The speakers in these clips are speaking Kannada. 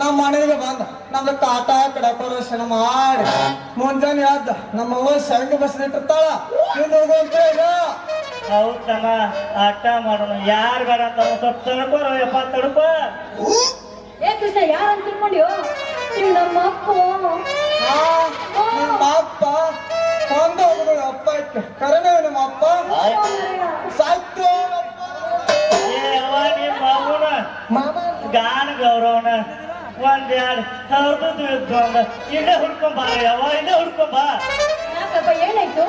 ನಮ್ಮ ಮನೆಗೆ ಬಂದ. ನಮ್ದು ಕಾಟ ಡೆಕೋರೇಷನ್ ಮಾಡಿ. ಮುಂಜಾನೆ ಎದ್ದ. ನಮ್ಮ ಅವ್ವ ಇದು ಹೋಗುವಂತ ಈಗ ಹೌದಮ್ಮ ಆಟ ಮಾಡೋಣ. ಯಾರು ಬೇಡ ಅಂತ ಸ್ವಲ್ಪ ತಡ್ಕೋರ ಯಪ್ಪ ತಡ್ಕೋ ಏ ಕೃಷ್ಣ ಯಾರು ತಿಳ್ಕೊಂಡ್ಯೋ? ನೀವು ನಮ್ಮ ಅಪ್ಪ ನಮ್ಮ ನಿಮ್ಮ ಅಪ್ಪ. ಒಂದು ಹೋಗುದು ಅಪ್ಪ ಇತ್ತು ಕರೆನೇ ನಮ್ಮ ಅಪ್ಪ. ಸಾಯ್ತು ಏ ಅವ್ವ ನಿಮ್ಮ ಮಗುನ ಮಾಮ. ಗಾನ ಗೌರವನ. ಒಂದ್ ಎರಡು ಸಾವಿರದ ಅಂದ ಇಲ್ಲೇ ಹುಡ್ಕೊಂಡ್ ಬಾ ಯಾವ ಇಲ್ಲೇ ಹುಡ್ಕೊಂಡ್ ಬಾ. ಯಾಕಪ್ಪ ಏನಾಯ್ತು?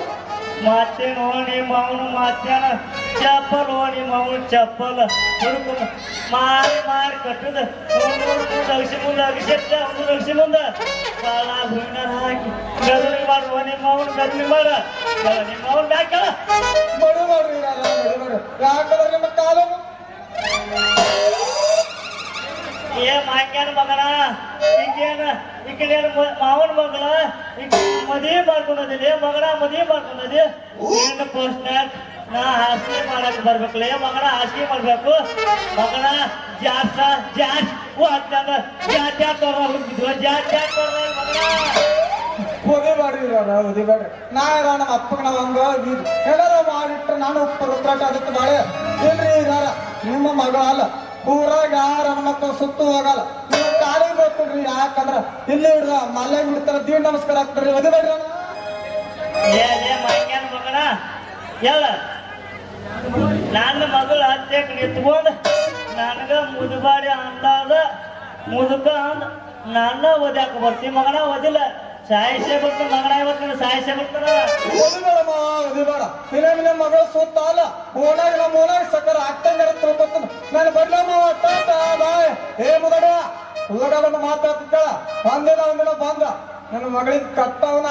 ಮತ್ತೆ ನೋಡಿ ಅವನು ಮಾತ್ಯಾನ ಚಪ್ಪಲ್ ಓ ನಿಮ್ಮ ಅವನು ಚಪ್ಪಲ್. ಹುಡ್ಕೊಂಡ್ ಮಾರಿ ಮಾರಿ ಕಟ್ಟದ. ಅಗಸಿ ಮುಂದ ಅಗಸಿ ಒಂದು ಅಗಸಿ ಮುಂದ. ಹೂವಿನ ಹಾಕಿ ಗದಲಿ ಮಾಡುವ ನಿಮ್ಮ ಅವನು ಗದಲಿ ಮಾಡ. ನಿಮ್ಮ ಅವನು ಬ್ಯಾಕಳ ಬಡು ಯಾಕಂದ್ರೆ ನಿಮ್ಮ ಕಾಲ ಏ ಮಾನ್ಯನ ಮಗನ? ಈಗೇನ? ಈಗೇನ ಮಾವನ ಮಗಳ? ಈಗ ಮದುವೆ ಮಾಡ್ಕೊಂಡದಿಲ್ಲ ಮಗನ ಮದುವೆ ಮಾಡ್ಕೊಂಡದಿ. ಏನು ಪೋಸ್ಟ್ನಾಗ ನಾ ಹಾಸಿಗೆ ಮಾಡಕ್ ಬರ್ಬೇಕಲ್ಲ ಮಗನ ಹಾಸಿಗೆ ಮಾಡ್ಬೇಕು. ಮಗನ ಜಾಸ್ತ, ಜಾಸ್ ಅಂತಂದ ಜಾತ್ ಜಾತ್ ತೋರ ಹುಡುಕಿದ್ವ ಜಾತ್ ಜಾತ್ ತೋರ ನಾನು ಉದಿ ನಾ ಇರೋ ನಮ್ಮ ಅಪ್ಪಗೆ ನಾವು ಹಂಗ ಏನಾರ ಮಾಡಿಟ್ರೆ ನಾನು ರುದ್ರಾಟ ಅದಕ್ಕೆ ಬಾಳೆ. ಇಲ್ರಿ ನಿಮ್ಮ ಮಗಳ ಅಲ್ಲ ಊರಾಗ ಯಾರ ಮಕ್ಕಳು ಸುತ್ತು ಹೋಗಲ್ಲ. ನೀವು ಕಾಲಿಗೆ ಗೊತ್ತಿಲ್ರಿ ಯಾಕಂದ್ರ ಇಲ್ಲಿ ಹಿಡ್ದ ಮಲ್ಲೆ ಬಿಡ್ತಾರ. ದೀನ್ ನಮಸ್ಕಾರ ಆಗ್ತಾರ್ರಿ ಅದು ಬೇಡ ಹೇಳ. ನನ್ನ ಮಗಳು ಹತ್ಯಕ್ಕೆ ನಿಂತ್ಕೊಂಡು ನನಗ ಮುದುಬಾಡಿ ಅಂದಾದ ಮುದುಕ ಅಂದ ನನ್ನ ಓದ್ಯಾಕ ಬರ್ತೀನಿ ಮಗನ, ಓದಿಲ್ಲ. ಸಾಯಿಸೇ ಬರ್ತಾನ ಮಗನ ಇವತ್ತು ಸಾಯಿಸೇ ಬರ್ತಾನ ನಿಮ್ಮ ಮಗಳು ಸುತ್ತ ಅಲ್ಲ ಓನಾಗ ನಮ್ಮ ಓನಾಗ ಸಕ್ಕರ ಆಗ್ತಂಗಾರ ತಿಳ್ಕೊತಾನ ನಾನು ಬರ್ಲ ಮಾವ ಟಾಟ ಬಾಯ್ ಏ ಮುಗಡ ಹುಡುಗವನ್ನು ಮಾತಾಡ್ತಿದ್ದಾಳ ಒಂದಿನ ಒಂದಿನ ಬಂದ. ನನ್ನ ಮಗಳಿಗೆ ಕಟ್ಟವನ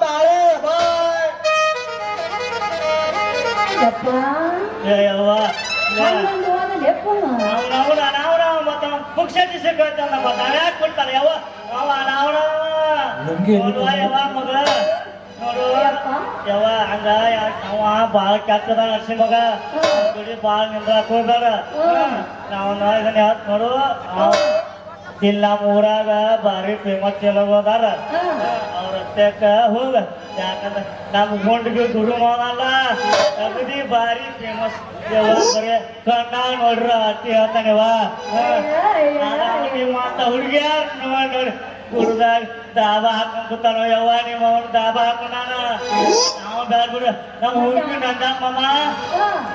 ತಾಳೆ ಬಾಯ್. ಅವನವನ ಅನಾವನ ಮತ್ತ ಪುಕ್ಷಟಿ ಸಿಕ್ಕಂತ ಮತ್ತ ಯಾಕೆ ಕೊಡ್ತಾನೆ ಯವ್ವ. ಅವ ಅನಾವನ ನೋಡುವ ಯವ್ವ ಮಗಳ. ನೋಡು. ಯವ್ವ ಹಂಗ ಅವ ಬಾಳ ಕೆಟ್ಟದ ನರ್ಸಿ ಮಗ. ಗುಡಿ ಬಾಳ ನಿಂದ್ರಾಕ್ ಹೋಗ್ಬೇಡ. ನಾವ್ ಇದನ್ನ ಯಾವತ್ ನೋಡು? ಇಲ್ಲ ಊರಾಗ ಭಾರಿ ಫೇಮಸ್ ಕೆಲವು ಅದಾರ. ಅವ್ರ ಹತ್ತಕ್ಕ ಹೋಗ. ಯಾಕಂದ್ರ ನಮ್ಮ ಗುಂಡ್ಗೆ ದುಡು ಮಾಡಲ್ಲ ಅಗದಿ ಬಾರಿ ಫೇಮಸ್ ಬರೇ ಕಣ್ಣ ನೋಡ್ರ ಅತ್ತಿ ಅಂತ ಮಾತ ಹುಡುಗಿಯಾರ ನೋಡಿ ಹುಡುಗಾಗ ದಾಬ ಹಾಕೊಂಡ್ ಕೂತಾನೋ ಯವ್ವ ನಿಮ್ಮ ಅವ್ನ ದಾಬ ಹಾಕೊಂಡಾನ ನಾವು ಬ್ಯಾಡ ಬಿಡು ನಮ್ಮ ಹುಡುಗಿ ನಂದ ಅದೇ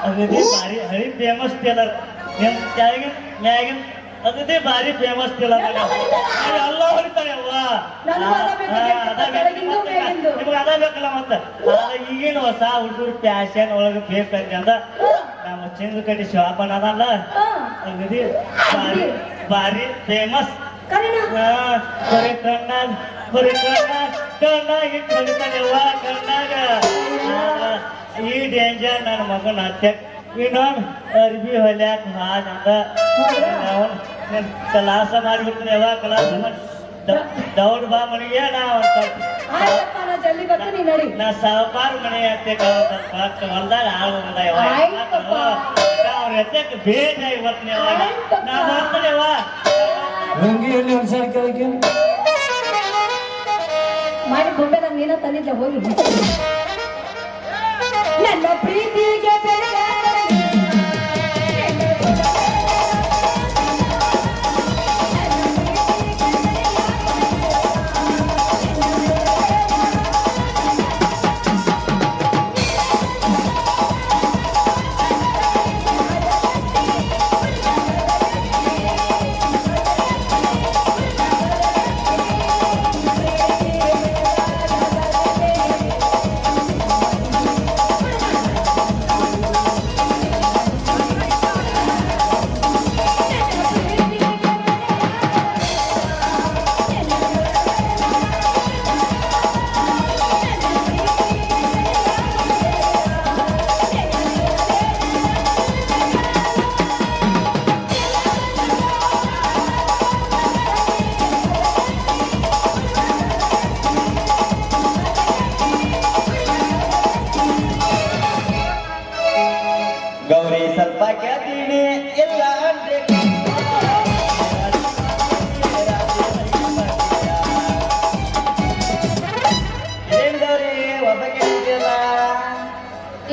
ಅಗದಿ ಭಾರಿ ಹಳಿ ಫೇಮಸ್ ಟೇಲರ್ ನಿಮ್ ಕೆಳಗಿನ ಮ್ಯಾಗಿನ ಅಗದಿ ಭಾರಿ ಫೇಮಸ್ ಟೇಲರ್ ಎಲ್ಲ ಹೊಡಿತಾನೆ ಅವ್ವ ಅದ. ನಿಮ್ಗೆ ಬೇಕಲ್ಲ ಮತ್ತೆ. ಈಗಿನ ಹೊಸ ಹುಡುಗರು ಫ್ಯಾಷನ್ ಒಳಗೆ ಬೇಕಂತ ನಮ್ಮ ಚಿಂದ ಕಡೆ ಶಾಪ್ ಅದಲ್ಲ. ಅಗದಿ ಭಾರಿ ಭಾರಿ ಫೇಮಸ್ ಬರೀ ಕಣ್ಣಾಗ ಬರೀ ಕಣ್ಣಾಗ ಕಣ್ಣಾಗ ಇಟ್ಟು ಕಣ್ಣಾಗ. ಈ ಡೇಂಜರ್ ನನ್ನ ಮಗನ ಹತ್ಯೆ. ಇನ್ನೊಂದು ಅರ್ಬಿ ಹೊಲ್ಯಾಕ ಅವನು ಕಲಾಸ ಮಾಡಿಬಿಡ್ತಾನೆ ಯಾವ ಕಲಾಸ ಮಾಡಿ ದೌಡ್ ಬಾ ಮನೆಗೆ ನಾ ಆಯ್ತಪ್ಪ ನಾ ನೀ ನಾ ಸಾವುಕಾರ ಮನೆ ಹತ್ಯಕ್ಕೆ ಹೊಲ್ದಾಗ ಆಳು ಬಂದ ಆಯ್ತಪ್ಪ. ಅವ್ರ ಹತ್ಯಕ್ಕೆ ಬೇಜಾಗಿ ಬರ್ತೀನಿ ಅವಾಗ ನಾ ಬರ್ತೀನಿ ಅವ್ವ. ರಂಗಿಯಲ್ಲಿ ಒಂದ್ಸಲ ಕೇಳಕ್ಕೆ ಮಾಡಿ ಬೊಂಬೆದಾಗ ನೀನ ತಂದಿದ್ದೆ ಹೋಗಿ ನನ್ನ ಪ್ರೀತಿಗೆ ಬೆಲೆ ಿ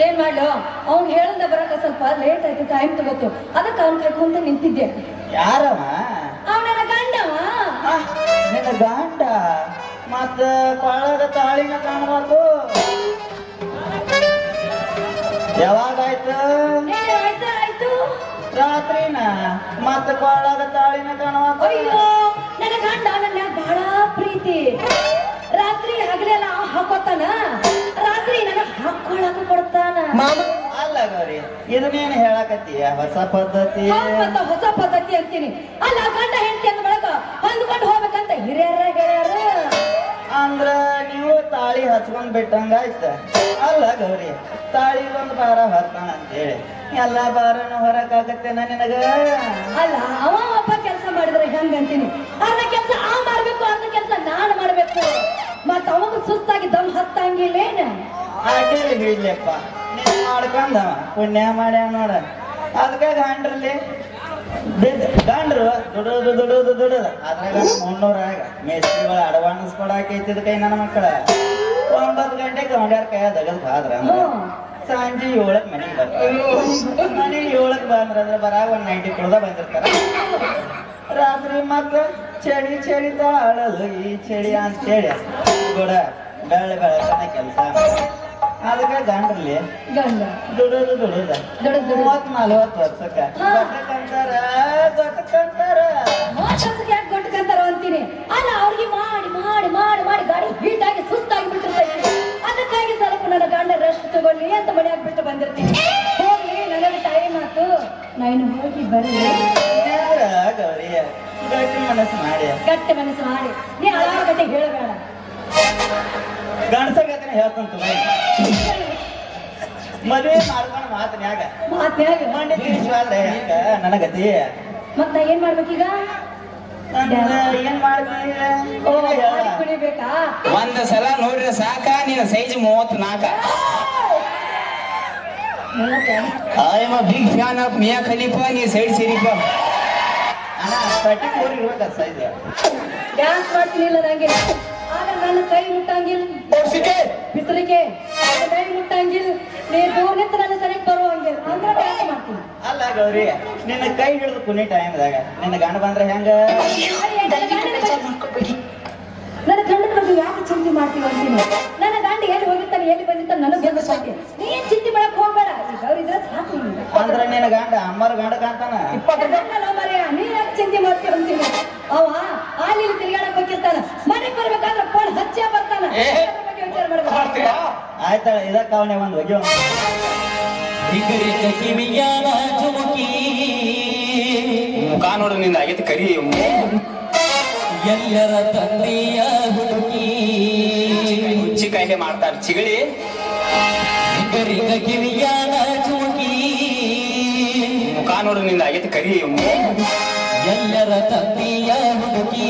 ಏನ್ ಮಾಡ್ಲು? ಅವ್ನು ಹೇಳಂದ ಬರಕ ಸ್ವಲ್ಪ ಲೇಟ್ ಆಯ್ತು ಟೈಮ್ ತಗೋತು ಅದಕ್ಕೆ ಅವ್ನು ಕರ್ಕೊಂತ ನಿಂತಿದ್ದೆ. ಯಾರವ? ಅವನ ಗಂಡವ? ನನ್ನ ಗಂಡ? ಮತ್ತ ಕೊಳ್ಳದ ತಾಳಿನ ಕಾಣಬಾರ್ದು. ಯಾವಾಗಾಯ್ತು ರಾತ್ರಿನ? ಮತ್ತ ಕೊಳ್ಳದ ತಾಳಿನ ಕಾಣಬಾರ್ದು. ಅಯ್ಯೋ ನನ್ನ ಗಂಡ ನನ್ನ ಬಹಳ ಪ್ರೀತಿ. ರಾತ್ರಿ ಹಗಲೆಲ್ಲ ಹಾಕೋತಾನ. ರಾತ್ರಿ ನನಗ ಮಾಮ ಕೊಡ್ತಾನ ಅಲ್ಲ ಗೌರಿ ಇದನ್ನೇನು ಹೇಳಕತ್ತೀಯ? ಹೊಸ ಪದ್ಧತಿ? ಅಂತ ಮತ್ತ ಹೊಸ ಪದ್ಧತಿ ಅಂತೀನಿ. ಅಲ್ಲ ಗಂಡ ಹೆಂಡತಿ ಅಂದ ಬಳಕ ಹೊಂದ್ಕೊಂಡು ಹೋಗ್ಬೇಕಂತ ಹಿರಿಯರ ಗೆಳೆಯರ. ಅಂದ್ರ ನೀವು ತಾಳಿ ಹಚ್ಕೊಂಡ್ ಬಿಟ್ಟಂಗಾಯ್ತ ಅಲ್ಲ ಗೌರಿ ತಾಳಿ ಒಂದ್ ಭಾರ ಹೊತ್ತಾನ ಅಂತೇಳಿ. ಎಲ್ಲ ಭಾರನು ನಾ ನಿನಗ? ಅಲ್ಲ ಅವ ಒಬ್ಬ ಕೆಲಸ ಮಾಡಿದ್ರೆ ಹೆಂಗಂತೀನಿ ಅರ್ಧ ಕೆಲಸ ಆ ಮಾಡ್ಬೇಕು ಅರ್ಧ ಕೆಲಸ ನಾನು ಮಾಡ್ಬೇಕು. ಮತ್ತ ಅವಾಗ ಸುಸ್ತಾಗಿ ದಮ್ ಹತ್ತಂಗಿಲ್ಲೇನ ಹಿಡ್ಲಿಪ್ಪ ನೀನ್ ಮಾಡ್ಕೊಂಡವ ಪುಣ್ಯ ಮಾಡ್ಯಾವ ನೋಡ. ಅದಕ್ಕೆ ಗಂಡ್ರಲ್ಲಿ ಗಂಡ್ರು ದುಡುದು ದುಡುದು ದುಡುದು ಅದ್ರಾಗ ಮುನ್ನೂರಾಗ ಮೇಸ್ತ್ರಿಗಳು ಅಡ್ವಾನ್ಸ್ ಕೊಡಾಕೈತಿದ ಕೈ ನನ್ನ ಮಕ್ಕಳ ಒಂಬತ್ತು ಗಂಟೆಗೆ ಗೌಂಡ್ಯಾರ ಕೈ ಬಾದ್ರ ಅಂದ್ರ ಸಂಜೆ ಏಳಕ್ ಮನೆಗೆ ಬರ್ತಾರೆ. ಮನೆಗೆ ಏಳಕ್ ಬಂದ್ರ ಅಂದ್ರೆ ಬರಾಗ ಒಂದ್ ನೈಂಟಿ ಕುಡ್ದ ಬಂದಿರ್ತಾರ. ರಾತ್ರಿ ಮತ್ತ ಚಳಿ ಚಳಿ ತಾಳಲು ಈ ಚಳಿ ಅಂತೇಳಿ ಕೂಡ ಬೆಳ್ಳ ಬೆಳಕನ ಕೆಲಸ. ಅದಕ್ಕೆ ಗಂಡ್ರಲ್ಲಿ ಗಂಡ. ದುಡುದು ದುಡುದ. ಮೂವತ್ ನಲ್ವತ್ ವರ್ಷಕ್ಕ. ಹಾ. ಗೊತ್ತಕ್ಕಂತಾರ ಗೊತ್ತಕ್ಕಂತಾರ ಕೆಲಸಕ್ಕೆ ಯಾಕೆ ಕೊಟ್ಕಂತಾರ ಅಂತೀನಿ? ಹೇಳ್ತಂತ ಮದುವೆ ಮಾಡ್ಕೊಂಡು ಮಾತನ್ಯಾಗ. ಮಾತ್ನ್ಯಾಗ? ಮಂಡಿ ತಿಳಿಸ್ವಾದ್ರೆ ಹೆಂಗ ನನಗತಿ? ಮತ್ತ ಏನ್ ಮಾಡ್ಬೇಕೀಗ ಏನ್ ಮಾಡ್ತೀವಿ ಓ ಕುಡಿಬೇಕಾ ಒಂದ್ ಸಲ ನೋಡ್ರಿ ಸಾಕ ನಿನ್ನ ಸೈಜ್ ಮೂವತ್ ನಾಲ್ಕ I am big fan of Mia Khalifa ನೀ ಸೈಡ್ ಸೇರಿಪ ಅಣ್ಣ ತರ್ಟಿ ಫೋರ್ ಇರ್ಬೇಕ ಸೈಜ್ ಡ್ಯಾನ್ಸ್ ಮಾಡ್ತೀನಿ ಇಲ್ಲ ನಂಗೆ. ಆಗ ನನ್ನ ಕೈ ಮುಟ್ಟಂಗಿಲ್ಲ. ಬಿಸಿಲಿಗೆ ಕೈ ಮುಟ್ಟಂಗಿಲ್ಲ. ನೀ ದೂರ ನಿಂತು ನನ್ನ ಸನಿಗೆ ಬರುವಂಗಿಲ್ಲ ಅಂದ್ರೆ ಡ್ಯಾನ್ಸ್ ಮಾಡ್ತೀನಿ ಅಲ್ಲ ಗೌರಿ ನಿನ್ನ ಕೈ ಹಿಡಿದು ಕುನಿ ಟೈಮ್ದಾಗ ನಿನ್ನ ಗಂಡ ಬಂದ್ರೆ ಹೆಂಗ? ನನ್ನ ಗಂಡ ಬಗ್ಗೆ ಯಾಕೆ ಚಿಂತೆ ಮಾಡ್ತೀವಿ ಅಂತೀನಿ ನನ್ನ ಗಂಡ ಎಲ್ಲಿ ಹೋಗಿರ್ತಾನೆ ಎಲ್ಲಿ ಬಂದಿರ್ತಾನೆ ನನಗೆ ಸಾಕೆ ನೀನ್ ಚಿಂತೆ ಮಾಡಕ್ ಹೋಗ್ಬೇಡ. ಈಗ ಅವ್ರಿದ್ರೆ ಸಾಕು ಅಂದ್ರೆ ನಿನ್ನ ಗಂಡ ಅಮ್ಮರ ಗಂಡ ಕಾಣ್ತಾನ? ಗಂಡನ ಮರೆಯ, ನೀ ಯಾಕೆ ಚಿಂತೆ ಮಾಡ್ತೀವಿ ಅಂತೀನಿ ಅವ ಅಲ್ಲಿ ತಿರುಗಾಡಕ್ ಹೋಗಿರ್ತಾನ ಮನೆಗೆ ಬರ್ಬೇಕಾದ್ರೆ ಫೋನ್ ಹಚ್ಚೇ ಬರ್ತಾನ ಅದ್ರ ಬಗ್ಗೆ ವಿಚಾರ ಮಾಡ್ಬೇಕು ಆಯ್ತಳ ಇದಕ್ಕ ಅವನೇ ಒಂದು ಒಗಿ ಕಿವಿಯಾನ ಚುಮುಕಿ? ಮುಖ ನೋಡು ನಿಂದ ಆಗೈತಿ ಕರಿ. ಎಲ್ಲರ ತಂದೆಯ ಹುಡುಕಿ. ಹುಚ್ಚಿ ಕಾಯಿಲೆ ಮಾಡ್ತಾರ ಚಿಗಳಿ. ಗರಿಗ ಕಿವಿಯಾನ ಚುಮುಕಿ? ಮುಖ ನೋಡು ನಿಂದ ಆಗೈತಿ ಕರಿ. ಎಲ್ಲರ ತಂದೆಯ ಹುಡುಕಿ.